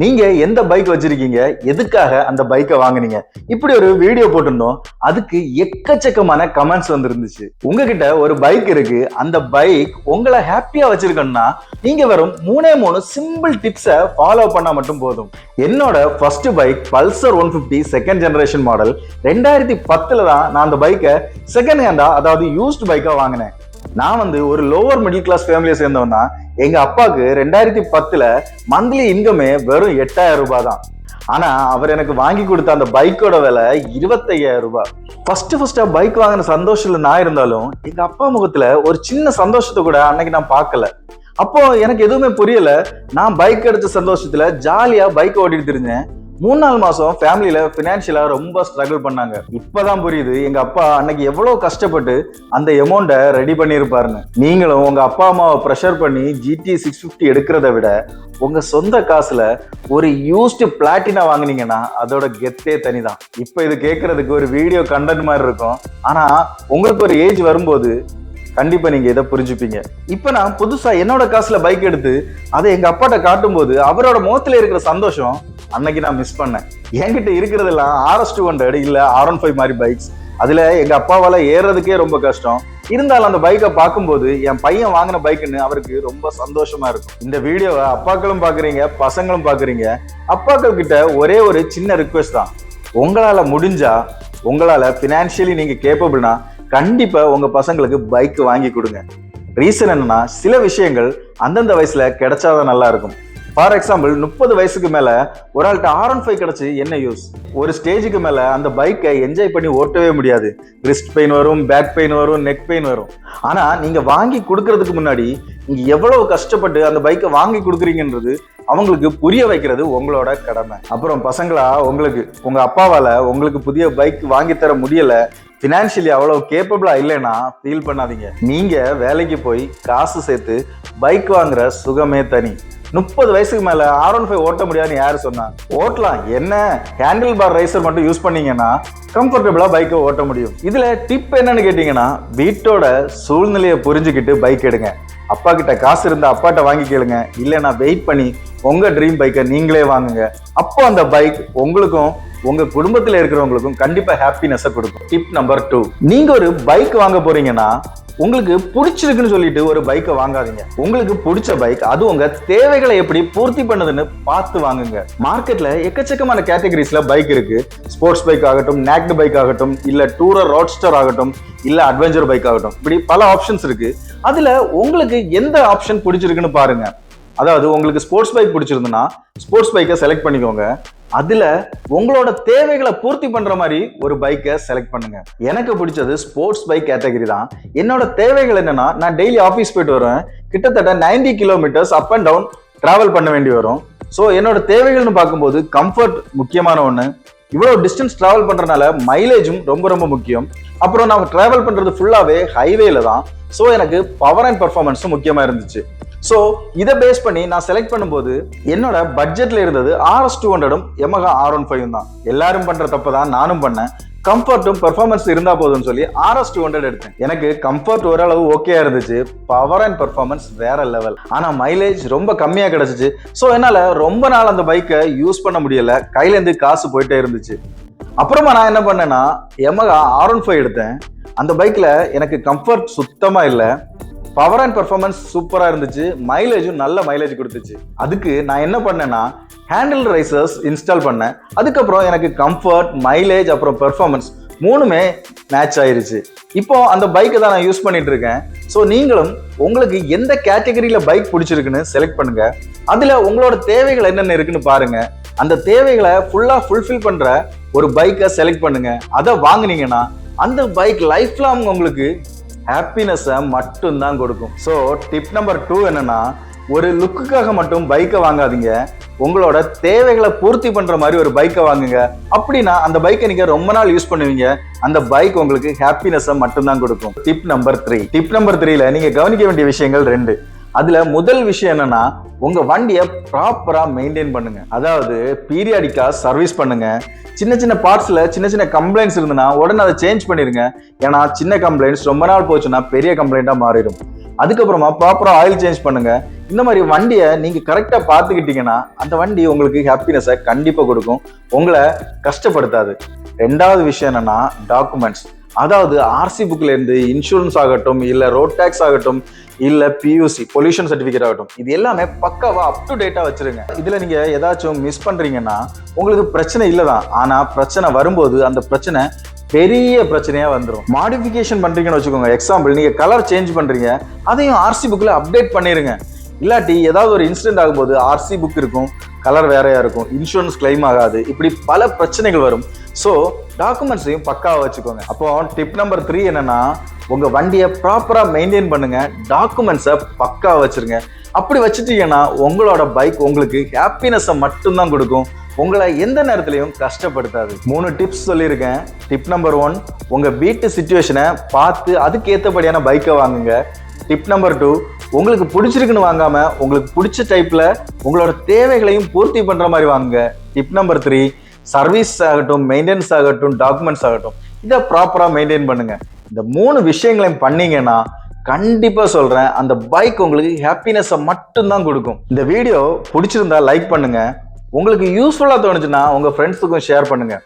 நீங்க எந்த பைக் வச்சிருக்கீங்க? எதுக்காக அந்த பைக்கை வாங்குனீங்க? இப்படி ஒரு வீடியோ போட்டிருந்தோம். அதுக்கு எக்கச்சக்கமான கமெண்ட்ஸ் வந்துருந்துச்சு. உங்ககிட்ட ஒரு பைக் இருக்கு. அந்த பைக் உங்களை ஹாப்பியா வச்சிருக்கணும்னா நீங்க வெறும் மூணே மூணு சிம்பிள் டிப்ஸை ஃபாலோ பண்ணா மட்டும் போதும். என்னோட first bike Pulsar one fifty second generation model ரெண்டாயிரத்தி பத்துல தான் நான் அந்த பைக்கை செகண்ட் ஹேண்டா அதாவது யூஸ்ட் பைக்கா வாங்கினேன். நான் வந்து ஒரு லோவர் மிடில் கிளாஸ் ஃபேமிலியை சேர்ந்தவன் தான் எங்க அப்பாவுக்கு ரெண்டாயிரத்தி பத்துல மந்த்லி இன்கமே வெறும் எட்டாயிரம் ரூபாய் தான். ஆனா அவர் எனக்கு வாங்கி கொடுத்த அந்த பைக்கோட விலை இருபத்தையாயிரம் ரூபாய். ஃபர்ஸ்ட் ஃபர்ஸ்டா பைக் வாங்கின சந்தோஷத்துல நான் இருந்தாலும் எங்க அப்பா முகத்துல ஒரு சின்ன சந்தோஷத்தை கூட அன்னைக்கு நான் பார்க்கல. அப்போ எனக்கு எதுவுமே புரியல. நான் பைக் எடுத்த சந்தோஷத்துல ஜாலியா பைக் ஓட்டிட்டு தெரிஞ்சேன். மூணு நாலு மாசம் ஃபேமிலியில பினான்சியலா ரொம்ப ஸ்ட்ரகிள் பண்ணாங்க. இப்பதான் புரியுது எங்க அப்பா அன்னைக்கு எவ்வளவு கஷ்டப்பட்டு அந்த அமௌண்ட்டை ரெடி பண்ணியிருப்பாருன்னு. நீங்களும் உங்க அப்பா அம்மாவை ப்ரெஷர் பண்ணி ஜிடி சிக்ஸ் ஃபிஃப்டி எடுக்கிறத விட உங்க சொந்த காசுல ஒரு யூஸ்டு பிளாட்டினா வாங்குனீங்கன்னா அதோட கெத்தே தனிதான். இப்போ இது கேட்கறதுக்கு ஒரு வீடியோ கண்டென்ட் மாதிரி இருக்கும். ஆனா உங்களுக்கு ஒரு ஏஜ் வரும்போது கண்டிப்பா நீங்க இதை புரிஞ்சுப்பீங்க. இப்ப நான் புதுசா என்னோட காசுல பைக் எடுத்து அதை எங்க அப்பாட்ட காட்டும்போது அவரோட முகத்துல இருக்கிற சந்தோஷம் அன்னைக்கு நான் மிஸ் பண்ணேன். என்கிட்ட இருக்கிறதெல்லாம் ஆர்எஸ் டூ ஹண்ட்ரட் இல்லை ஆர் ஒன் ஃபைவ் மாதிரி பைக்ஸ் அதில் எங்கள் அப்பாவால் ஏறுறதுக்கே ரொம்ப கஷ்டம். இருந்தாலும் அந்த பைக்கை பார்க்கும்போது என் பையன் வாங்கின பைக்குன்னு அவருக்கு ரொம்ப சந்தோஷமா இருக்கும். இந்த வீடியோவை அப்பாக்களும் பார்க்குறீங்க பசங்களும் பார்க்குறீங்க. அப்பாக்கள் கிட்ட ஒரே ஒரு சின்ன ரிக்வெஸ்ட் தான். உங்களால் முடிஞ்சா உங்களால் ஃபினான்ஷியலி நீங்கள் கேப்பபிள்னா கண்டிப்பாக உங்கள் பசங்களுக்கு பைக் வாங்கி கொடுங்க. ரீசன் என்னன்னா சில விஷயங்கள் அந்தந்த வயசில் கிடைச்சாதான் நல்லா இருக்கும். ஃபார் எக்ஸாம்பிள் முப்பது வயசுக்கு மேல ஒரு ஆள்கிட்ட ஆர் ஒன் ஃபைவ் கிடைச்சி என்ன யூஸ் ஒரு ஸ்டேஜுக்கு மேல அந்த பைக்கை என்ஜாய் பண்ணி ஓட்டவே முடியாது. ரிஸ்ட் பெயின் வரும் பேக் பெயின் வரும் நெக் பெயின் வரும். ஆனா நீங்க வாங்கி கொடுக்கறதுக்கு முன்னாடி நீங்க எவ்வளவு கஷ்டப்பட்டு அந்த பைக்கை வாங்கி கொடுக்குறீங்கன்றது அவங்களுக்கு புரிய வைக்கிறது உங்களோட கடமை. அப்புறம் பசங்களா உங்களுக்கு உங்க அப்பாவால உங்களுக்கு புதிய பைக் வாங்கி தர முடியல ஃபினான்ஷியலி அவ்வளோ கேப்பபிளாக இல்லைன்னா ஃபீல் பண்ணாதீங்க. நீங்கள் வேலைக்கு போய் காசு சேர்த்து பைக் வாங்குற சுகமே தனி. முப்பது வயசுக்கு மேலே ஆர் ஒன் ஃபைவ் ஓட்ட முடியாதுன்னு யார் சொன்னா? ஓட்டலாம். என்ன? ஹேண்டில் பார் ரைசர் மட்டும் யூஸ் பண்ணீங்கன்னா கம்ஃபர்டபுளாக பைக்கை ஓட்ட முடியும். இதில் டிப் என்னன்னு கேட்டிங்கன்னா வீட்டோட சூழ்நிலையை புரிஞ்சுக்கிட்டு பைக் எடுங்க. அப்பா கிட்ட காசு இருந்தால் அப்பாட்ட வாங்கி கேளுங்க. இல்லைன்னா வெயிட் பண்ணி உங்கள் ட்ரீம் பைக்கை நீங்களே வாங்குங்க. அப்போ அந்த பைக் உங்களுக்கும் உங்க குடும்பத்துல இருக்கிறவங்களுக்கும் கண்டிப்பா ஹாப்பினஸை கொடுக்கும். டிப் நம்பர் டூ நீங்க ஒரு பைக் வாங்க போறீங்கன்னா உங்களுக்கு பிடிச்சிருக்குன்னு சொல்லிட்டு ஒரு பைக்கை வாங்காதீங்க. உங்களுக்கு பிடிச்ச பைக் அது உங்க தேவைகளை எப்படி பூர்த்தி பண்ணுதுன்னு பார்த்து வாங்குங்க. மார்க்கெட்ல எக்கச்சக்கமான கேட்டகரிஸ்ல பைக் இருக்கு. ஸ்போர்ட்ஸ் பைக் ஆகட்டும் நேக்டு பைக் ஆகட்டும் இல்ல டூரர் ரோட்ஸ்டர் ஆகட்டும் இல்ல அட்வென்ச்சர் பைக் ஆகட்டும். இப்படி பல ஆப்ஷன்ஸ் இருக்கு. அதுல உங்களுக்கு எந்த ஆப்ஷன் பிடிச்சிருக்குன்னு பாருங்க. அதாவது உங்களுக்கு ஸ்போர்ட்ஸ் பைக் பிடிச்சிருந்துன்னா ஸ்போர்ட்ஸ் பைக்கை செலக்ட் பண்ணிக்கோங்க. அதுல உங்களோட தேவைகளை பூர்த்தி பண்ற மாதிரி ஒரு பைக்கை செலக்ட் பண்ணுங்க. எனக்கு பிடிச்சது ஸ்போர்ட்ஸ் பைக் கேட்டகரி தான். என்னோட தேவைகள் என்னன்னா நான் டெய்லி ஆஃபீஸ் போயிட்டு வருவேன். கிட்டத்தட்ட 90 kilometres up and down travel பண்ண வேண்டி வரும். ஸோ என்னோட தேவைகள்னு பார்க்கும்போது கம்ஃபர்ட் முக்கியமான ஒன்று இவ்வளோ டிஸ்டன்ஸ் டிராவல் பண்ணுறதுனால மைலேஜும் ரொம்ப ரொம்ப முக்கியம். அப்புறம் நான் டிராவல் பண்ணுறது ஃபுல்லாகவே ஹைவேல தான். ஸோ எனக்கு பவர் அண்ட் பர்ஃபார்மன்ஸும் முக்கியமாக இருந்துச்சு. ஸோ இதை பேஸ் பண்ணி நான் செலக்ட் பண்ணும்போது என்னோட பட்ஜெட்ல இருந்தது ஆர்எஸ் டூ ஹண்ட்ரடும் எமகா ஆர் ஒன் ஃபைவ் தான். எல்லாரும் பண்ற தப்பு தான் நானும் பண்ணேன். கம்ஃபர்ட்டும் பெர்ஃபார்மன்ஸ் இருந்தா போதும்னு சொல்லி ஆர்எஸ் டூ ஹண்ட்ரட் எடுத்தேன். எனக்கு கம்ஃபர்ட் ஓரளவு ஓகேயா இருந்துச்சு. பவர் அண்ட் பெர்ஃபார்மன்ஸ் வேற லெவல் ஆனா மைலேஜ் ரொம்ப கம்மியா கிடைச்சிச்சு. ஸோ என்னால ரொம்ப நாள் அந்த பைக்கை யூஸ் பண்ண முடியல. கையிலேருந்து காசு போயிட்டே இருந்துச்சு. அப்புறமா நான் என்ன பண்ணேன்னா எமகா ஆர் ஒன் ஃபைவ் எடுத்தேன். அந்த பைக்ல எனக்கு கம்ஃபர்ட் சுத்தமா இல்லை. பவர் அண்ட் பெர்ஃபார்மன்ஸ் சூப்பராக இருந்துச்சு. மைலேஜும் நல்ல மைலேஜ் கொடுத்துச்சு. அதுக்கு நான் என்ன பண்ணேன்னா ஹேண்டில் ரைசர்ஸ் இன்ஸ்டால் பண்ணேன். அதுக்கப்புறம் எனக்கு கம்ஃபர்ட் மைலேஜ் அப்புறம் பெர்ஃபார்மன்ஸ் மூணுமே மேட்ச் ஆயிருச்சு. இப்போ அந்த பைக்கை தான் நான் யூஸ் பண்ணிட்டு இருக்கேன். ஸோ நீங்களும் உங்களுக்கு எந்த கேட்டகரியில் பைக் பிடிச்சிருக்குன்னு செலக்ட் பண்ணுங்க. அதில் உங்களோட தேவைகள் என்னென்ன இருக்குன்னு பாருங்க. அந்த தேவைகளை ஃபுல்லாக ஃபுல்ஃபில் பண்ணுற ஒரு பைக்கை செலக்ட் பண்ணுங்க. அதை வாங்குனீங்கன்னா அந்த பைக் லைஃப் லாங் உங்களுக்கு ஹாப்பினஸை மட்டும்தான் கொடுக்கும். ஸோ டிப் நம்பர் டூ என்னன்னா ஒரு லுக்குக்காக மட்டும் பைக்கை வாங்காதீங்க. உங்களோட தேவைகளை பூர்த்தி பண்ணுற மாதிரி ஒரு பைக்கை வாங்குங்க. அப்படின்னா அந்த பைக்கை நீங்கள் ரொம்ப நாள் யூஸ் பண்ணுவீங்க. அந்த பைக் உங்களுக்கு ஹாப்பினஸை மட்டும்தான் கொடுக்கும். Tip number three tip number த்ரீல நீங்கள் கவனிக்க வேண்டிய விஷயங்கள் ரெண்டு. அதுல முதல் விஷயம் என்னன்னா உங்க வண்டியை ப்ராப்பரா மெயின்டைன் பண்ணுங்க. அதாவது பீரியாடிக்கா சர்வீஸ் பண்ணுங்க. சின்ன சின்ன பார்ட்ஸ்ல சின்ன சின்ன கம்ப்ளைண்ட்ஸ் இருந்ததுன்னா உடனே அதை சேஞ்ச் பண்ணிருங்க ஏன்னா சின்ன கம்ப்ளைண்ட்ஸ் ரொம்ப நாள் போச்சுன்னா பெரிய கம்ப்ளைண்டா மாறிடும். அதுக்கப்புறமா ப்ராப்பரா ஆயில் சேஞ்ச் பண்ணுங்க. இந்த மாதிரி வண்டியை நீங்க கரெக்டா பார்த்துக்கிட்டீங்கன்னா அந்த வண்டி உங்களுக்கு ஹாப்பினஸை கண்டிப்பா கொடுக்கும். உங்களை கஷ்டப்படுத்தாது. ரெண்டாவது விஷயம் என்னன்னா டாக்குமெண்ட்ஸ் அதாவது ஆர்சி புக்கில் இருந்து இன்சூரன்ஸ் ஆகட்டும் இல்லை ரோட் டேக்ஸ் ஆகட்டும் இல்லை பியூசி பொல்யூஷன் சர்டிஃபிகேட் ஆகட்டும் இது எல்லாமே பக்காவாக அப் டு டேட்டாக வச்சுருங்க. இதில் நீங்கள் ஏதாச்சும் மிஸ் பண்ணுறீங்கன்னா உங்களுக்கு பிரச்சனை இல்லை தான் ஆனால் பிரச்சனை வரும்போது அந்த பிரச்சனை பெரிய பிரச்சனையாக வந்துடும் மாடிஃபிகேஷன் பண்ணுறீங்கன்னு வச்சுக்கோங்க. எக்ஸாம்பிள் நீங்கள் கலர் சேஞ்ச் பண்ணுறீங்க அதையும் ஆர்சி புக்கில் அப்டேட் பண்ணிடுங்க இல்லாட்டி ஏதாவது ஒரு இன்சிடென்ட் ஆகும்போது ஆர்சி புக் இருக்கும் கலர் வேறையாக இருக்கும் இன்சூரன்ஸ் கிளைம் ஆகாது இப்படி பல பிரச்சனைகள் வரும். ஸோ டாக்குமெண்ட்ஸையும் பக்காவாக வச்சுக்கோங்க. அப்போ டிப் நம்பர் த்ரீ என்னன்னா உங்க வண்டியை ப்ராப்பரா மெயின்டைன் பண்ணுங்க. டாக்குமெண்ட்ஸை பக்காவாக வச்சிருங்க. அப்படி வச்சுட்டீங்கன்னா உங்களோட பைக் உங்களுக்கு ஹாப்பினஸை மட்டும்தான் கொடுக்கும். உங்களை எந்த நேரத்திலையும் கஷ்டப்படுத்தாது. மூணு டிப்ஸ் சொல்லியிருக்கேன். டிப் நம்பர் ஒன் உங்கள் வீட்டு சுச்சுவேஷனை பார்த்து அதுக்கேற்றபடியான பைக்கை வாங்குங்க. டிப் நம்பர் டூ உங்களுக்கு பிடிச்சிருக்குன்னு வாங்காமல் உங்களுக்கு பிடிச்ச டைப்பில் உங்களோட தேவைகளையும் பூர்த்தி பண்ணுற மாதிரி வாங்குங்க. டிப் நம்பர் த்ரீ சர்வீஸ் ஆகட்டும் மெயின்டெனன்ஸ் ஆகட்டும் டாக்குமெண்ட்ஸ் ஆகட்டும் இதை ப்ராப்பராக மெயின்டைன் பண்ணுங்கள் இந்த மூணு விஷயங்களையும் பண்ணீங்கன்னா கண்டிப்பாக சொல்கிறேன் அந்த பைக் உங்களுக்கு ஹாப்பினஸை மட்டும்தான் கொடுக்கும். இந்த வீடியோ பிடிச்சிருந்தா லைக் பண்ணுங்கள் உங்களுக்கு யூஸ்ஃபுல்லாக தோணுச்சுன்னா உங்கள் ஃப்ரெண்ட்ஸுக்கும் ஷேர் பண்ணுங்கள்